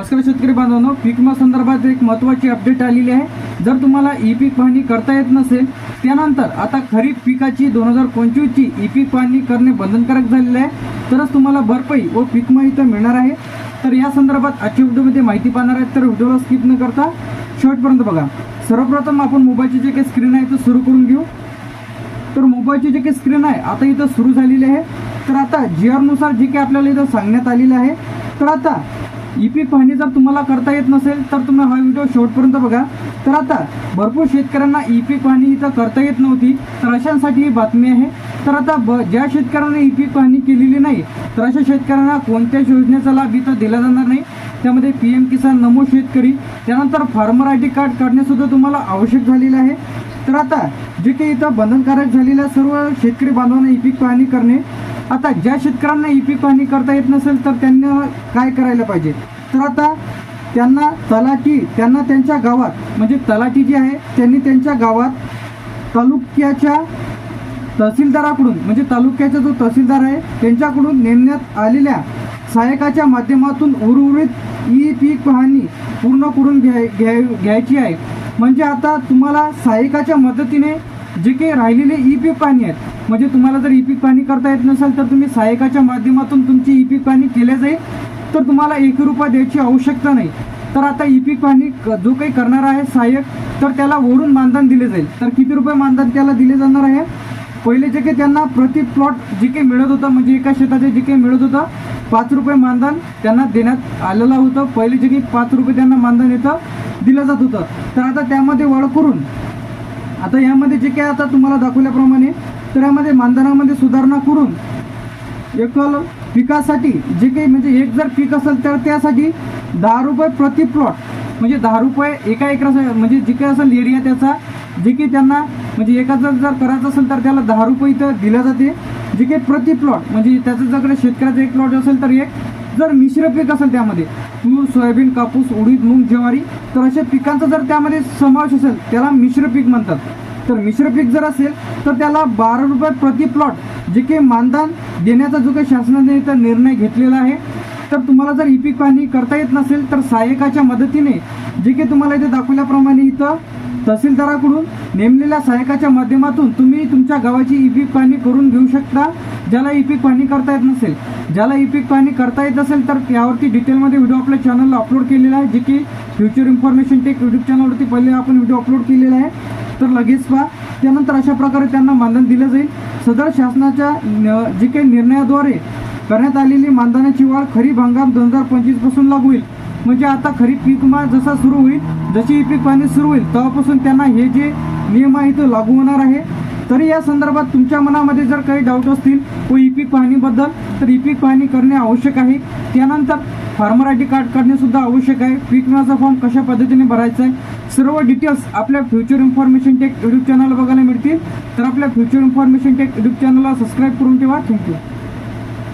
नमस्कार शेतकरी बांधवांनो पीक विमा संदर्भात एक महत्त्वाची अपडेट आलेली आहे. जर तुम्हाला ई पीक पाहणी करता येत नसेल त्यानंतर आता खरीप पिकाची दोन हजार पंचवीसची ई पीक पाहणी करणे बंधनकारक झालेले आहे. तरच तुम्हाला भरपाई व पीक इथं मिळणार आहे. तर या संदर्भात आजच्या व्हिडिओमध्ये माहिती पाहणार आहेत तर व्हिडिओला स्किप न करता शेवटपर्यंत बघा. सर्वप्रथम आपण मोबाईलची जे काही स्क्रीन आहे ते सुरू करून घेऊ. तर मोबाईलची जे काही स्क्रीन आहे आता इथं सुरू झालेली आहे. तर आता जी आरनुसार जे काही आपल्याला इथं सांगण्यात आलेलं आहे तर आता ई पीक पाहणी जर तुम्हाला करता येत नसेल तर तुम्ही हा व्हिडिओ शेवटपर्यंत बघा. तर आता भरपूर शेतकऱ्यांना ई पीक पाहणी इथं करता येत नव्हती तर अशांसाठी ही बातमी आहे. तर आता ब ज्या शेतकऱ्यांना ई पीक पाहणी केलेली नाही तर अशा शेतकऱ्यांना कोणत्याच योजनेचा लाभ इथं दिला जाणार नाही? त्यामध्ये पी एम किसान नमो शेतकरी त्यानंतर फार्मर आय डी कार्ड काढणेसुद्धा तुम्हाला आवश्यक झालेलं आहे. तर आता जे काही इथं बंधनकारक झालेल्या सर्व शेतकरी बांधवांना ई पीक पाहणी करणे आता ज्या शेतकऱ्यांना ई पीक पाहणी करता येत नसेल तर त्यांना काय करायला पाहिजे? तर आता त्यांना तलाठी त्यांना त्यांच्या गावात म्हणजे तलाठी जी आहे त्यांनी त्यांच्या गावात तालुक्याच्या तहसीलदाराकडून म्हणजे तालुक्याचा जो तहसीलदार आहे त्यांच्याकडून नेमण्यात आलेल्या सहाय्यकाच्या माध्यमातून उर्वरित ई पीक पाहणी पूर्ण करून घ्याय घ्याय घ्यायची आहे. म्हणजे आता तुम्हाला सहाय्यकाच्या मदतीने जे काही राहिलेले ई पीक पाहणी आहेत म्हणजे तुम्हाला जर ई पीक पाणी करता येत नसेल तर तुम्ही सहाय्यकाच्या माध्यमातून तुमची ई पीक पाणी केल्या जाईल. तर तुम्हाला एक रुपया द्यायची आवश्यकता नाही. तर आता ई पीक पाणी क- जो काही करणार आहे सहाय्यक तर त्याला वरून मानधन दिले जाईल. तर किती रुपये मानधन त्याला दिले जाणार आहे? पहिले जे काही त्यांना प्रति प्लॉट जे काही मिळत होतं म्हणजे एका शेताचे जे काही मिळत होतं पाच रुपये मानधन त्यांना देण्यात आलेलं होतं. पहिले जे काही पाच रुपये त्यांना मानधन येतं दिलं जात होतं. तर आता त्यामध्ये वाढ करून आता यामध्ये जे काही आता तुम्हाला दाखवल्याप्रमाणे तर यामध्ये मानधनामध्ये सुधारणा करून एकल पिकासाठी जे काही म्हणजे एक जर पीक असेल तर त्यासाठी दहा रुपये प्रति प्लॉट म्हणजे दहा रुपये एका एकरा म्हणजे जे काही असेल एरिया त्याचा जे काही त्यांना म्हणजे एकाचं जर करायचं असेल तर त्याला दहा रुपये इथं दिलं जाते. जे काही प्रति प्लॉट म्हणजे त्याचं जर शेतकऱ्याचं एक प्लॉट असेल तर एक जर मिश्र पीक असेल त्यामध्ये तूर सोयाबीन कापूस उडीद मूग ज्वारी तर अशा पिकांचा जर त्यामध्ये समावेश असेल त्याला मिश्र पीक म्हणतात. तर मिश्र पीक जर असेल तर त्याला बारा रुपये प्रति प्लॉट जे काही मानधन देण्याचा जो काही शासनाने इथं निर्णय घेतलेला आहे. तर तुम्हाला जर ई पीक पाहणी करता येत नसेल तर सहाय्यकाच्या मदतीने जे काही तुम्हाला इथे दाखवल्याप्रमाणे इथं तहसीलदाराकडून नेमलेल्या सहाय्यकाच्या माध्यमातून तुम्ही तुमच्या गावाची ई पीक पाहणी करून घेऊ शकता ज्याला ई पीक पाणी करता येत नसेल. ज्याला ई पीक पाहणी करता येत असेल तर यावरती डिटेलमध्ये व्हिडिओ आपल्या चॅनलला अपलोड केलेला आहे जे की फ्युचर इन्फॉर्मेशन टेक यूट्यूब चॅनलवरती पहिले आपण व्हिडिओ अपलोड केलेला आहे. तर लगेच पहा त्यानंतर अशा प्रकारे त्यांना मानधन दिलं जाईल. सदर शासनाच्या जे काही निर्णयाद्वारे करण्यात आलेली मानधनाची वाढ खरीप हंगाम दोन हजार पंचवीसपासून लागू होईल. म्हणजे आता खरीप पीक विमा जसा सुरू होईल जशी ई पीक पाहणी सुरू होईल तेव्हापासून त्यांना हे जे नियम आहे ते लागू होणार आहे. तरी या संदर्भात तुमच्या मनामध्ये जर काही डाऊट असतील व ई पीक पाहणीबद्दल तर ई पीक पाहणी करणे आवश्यक आहे. त्यानंतर फार्मर आय डी कार्ड काढणे सुद्धा आवश्यक आहे. पीक विम्याचा फॉर्म कशा पद्धतीने भरायचा आहे? सर्व डिटेल्स आपल्या Future Information Tech YouTube channel बघायला मिळतील. तर आपल्या फ्युचर इन्फॉर्मेशन टेक यूट्यूब चॅनलला सबस्क्राईब करून ठेवा. Thank you